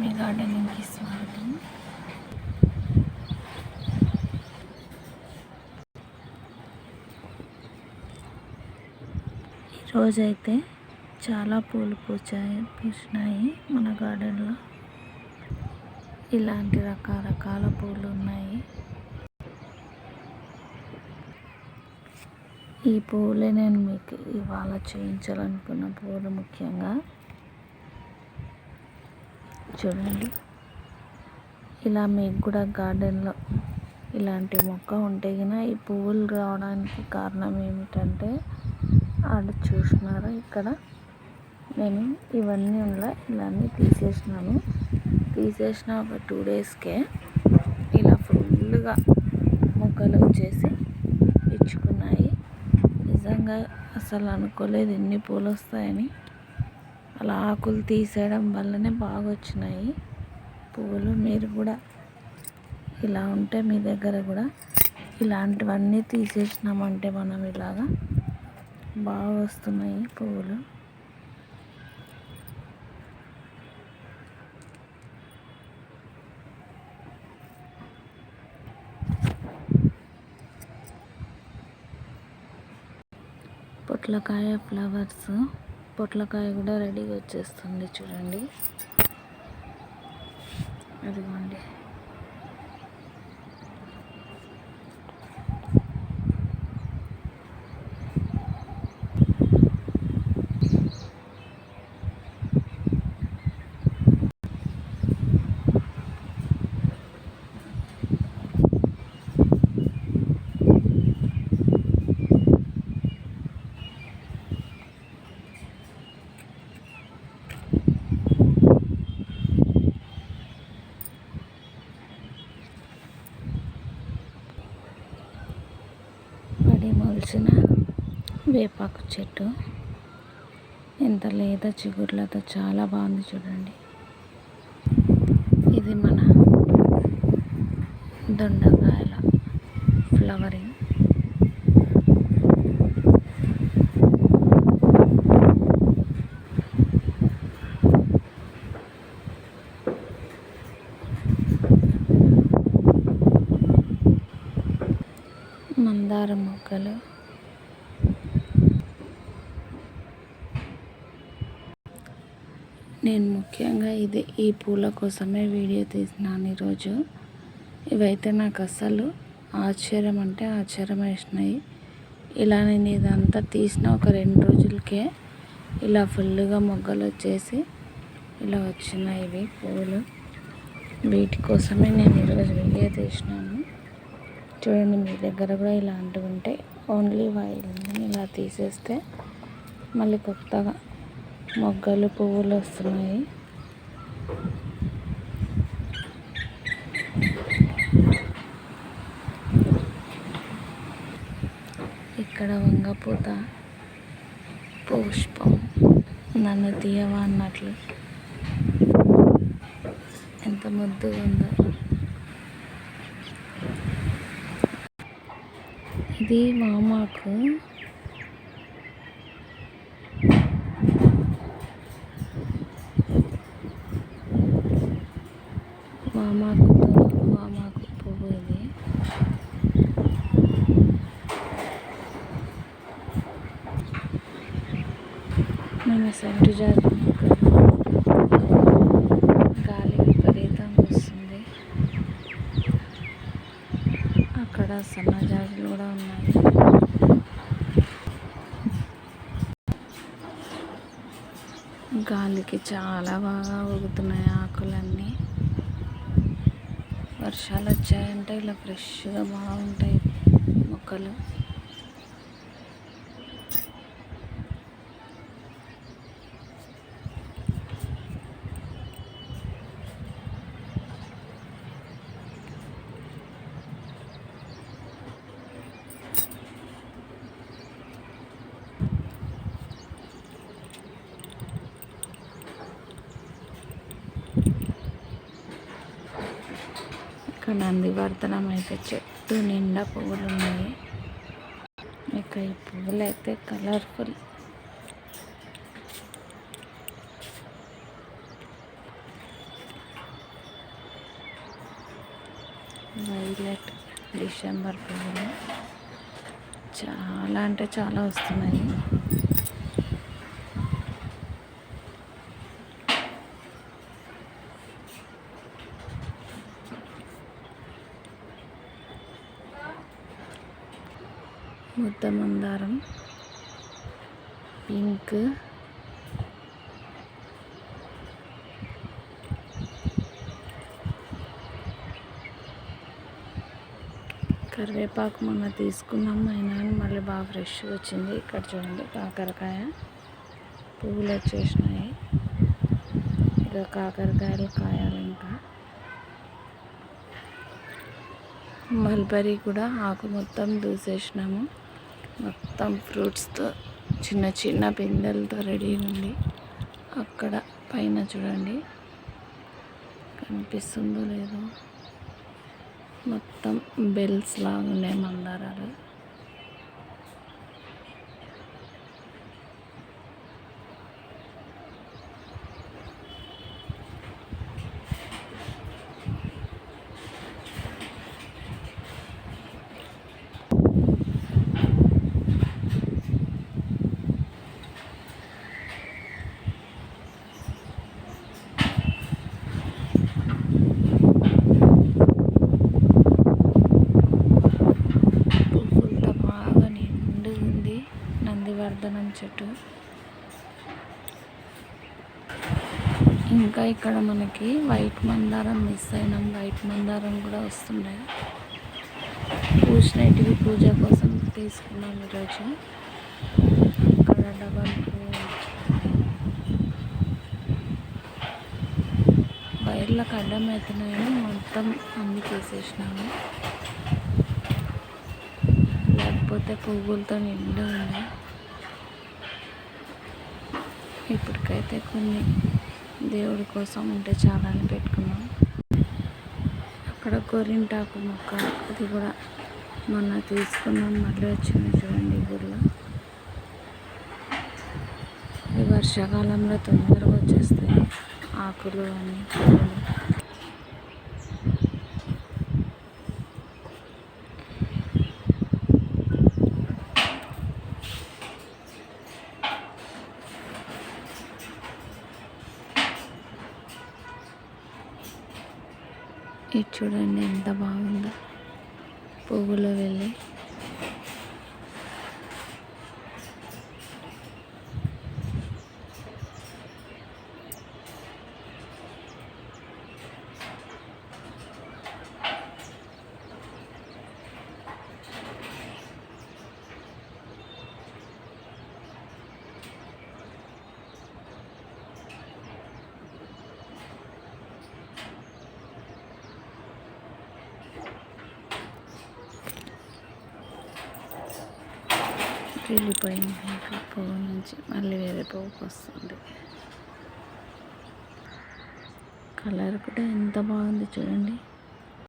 లక్ష్మీ గార్డెనింగ్కి స్వాగతం. ఈరోజైతే చాలా పూలు పూచాయి పూసినాయి మన గార్డెన్లో. ఇలాంటి రకరకాల పూలు ఉన్నాయి. ఈ పూలే నేను మీకు ఇవాళ చేయించాలనుకున్న పూలు ముఖ్యంగా. చూడండి. ఇలా మీకు కూడా గార్డెన్లో ఇలాంటి మొక్క ఉంటే కన్నా ఈ పువ్వులు రావడానికి కారణం ఏమిటంటే ఆడ చూసినారా ఇక్కడ? నేను ఇవన్నీ ఇలా ఇలాన్ని తీసేసినాను. తీసేసిన ఒక టూ డేస్కే ఇలా ఫుల్గా మొక్కలు వచ్చేసి ఇచ్చుకున్నాయి. నిజంగా అసలు అనుకోలేదు ఎన్ని పూలు వస్తాయని. అలా ఆకులు తీసేయడం వల్లనే బాగా వచ్చినాయి పువ్వులు మీరు కూడా ఇలా ఉంటే మీ దగ్గర కూడా ఇలాంటివన్నీ తీసేసినామంటే మనం ఇలాగా బాగా వస్తున్నాయి పువ్వులు. పొట్లకాయ ఫ్లవర్స్ పొట్లకాయ కూడా రెడీగా వచ్చేస్తుంది చూడండి. అదిగోండి. వేపాకు చెట్టు. ఎంత లేత చిగుర్లతో చాలా బాగుంది చూడండి. ఇది మన దొండకాయల ఫ్లవరింగ్. మందార మొక్కలు. నేను ముఖ్యంగా ఇది ఈ పూల కోసమే వీడియో తీసినాను ఈరోజు. ఇవైతే నాకు అస్సలు ఆశ్చర్యం అంటే ఆశ్చర్యం వేసినాయి ఇలా నేను ఇదంతా తీసిన ఒక రెండు రోజులకే ఇలా ఫుల్గా మొగ్గలు వచ్చేసి ఇలా వచ్చినాయి ఇవి పూలు. వీటి కోసమే నేను ఈరోజు వీడియో తీసినాను. చూడండి మీ దగ్గర కూడా ఇలాంటివి ఉంటే ఓన్లీ వాయిల్ని ఇలా తీసేస్తే మళ్ళీ కొత్తగా మొగ్గలు పువ్వులు వస్తున్నాయి. ఇక్కడ వంగపూత పుష్పం నన్ను తీయవా అన్నట్లు. ఎంత ముద్దుగా ఉందో ఇది మామాకు మామాకు మామాకు పువ్వు ఇది మన సెంటు జాతి గాలి విపరీతంగా వస్తుంది. అక్కడ సన్నజాజులు కూడా ఉన్నాయి. గాలికి చాలా బాగా ఊగుతున్నాయి ఆకులన్నీ. వర్షాలు వచ్చాయంటే ఇలా ఫ్రెష్గా బాగుంటాయి మొక్కలు. నంది నందివర్ధనం అయితే చెట్టు నిండా పువ్వులు ఉన్నాయి ఇక ఈ పువ్వులు అయితే కలర్ఫుల్. వైలెట్ డిసెంబర్ పువ్వులు. చాలా అంటే చాలా వస్తున్నాయి. ముద్ద మందారం పింక్. కరివేపాకు మొన్న తీసుకున్నాం అయినా మళ్ళీ బాగా ఫ్రెష్గా వచ్చింది. ఇక్కడ చూడండి కాకరకాయ. పువ్వులు వచ్చేసినాయి. ఇక కాకరకాయలు కాయాలి ఇంకా. మల్బరీ కూడా ఆకు మొత్తం దూసేసినాము. మొత్తం ఫ్రూట్స్తో చిన్న చిన్న బిందెలతో రెడీ ఉంది. అక్కడ పైన చూడండి. కనిపిస్తుందో లేదో. మొత్తం బెల్స్ లాగా ఉన్నాయి మందారాలు పువ్వులతో బాగా నిండు ఉంది వర్ధనం చెట్టు. ఇంకా ఇక్కడ మనకి వైట్ మందారం మిస్ అయినాం వైట్ మందారం కూడా వస్తున్నాయి పూసినటివి పూజ కోసం తీసుకున్నాం ఈరోజు. అక్కడ డబల్ వైర్లకు అడ్డం అవుతున్నాయని మొత్తం అన్ని తీసేసినాము. లేకపోతే పువ్వులతో నిండా ఉంది ఇప్పటికైతే కొన్ని దేవుడి కోసం ఉంటే చాలా అని పెట్టుకున్నాం. అక్కడ గోరింటాకు మొక్క అది కూడా మొన్న తీసుకున్నాం. మళ్ళీ వచ్చింది చూడండి ఈ ఊర్లో ఈ వర్షాకాలంలో తొందరగా వచ్చేస్తాయి ఆకులు అన్నీ. ఇది చూడండి ఎంత బాగుందో. పువ్వులో వెళ్ళి వెళ్ళిపోయింది. ఇంకా పువ్వు నుంచి మళ్ళీ వేరే పువ్వుకి వస్తుంది. కలర్ కూడా ఎంత బాగుంది చూడండి.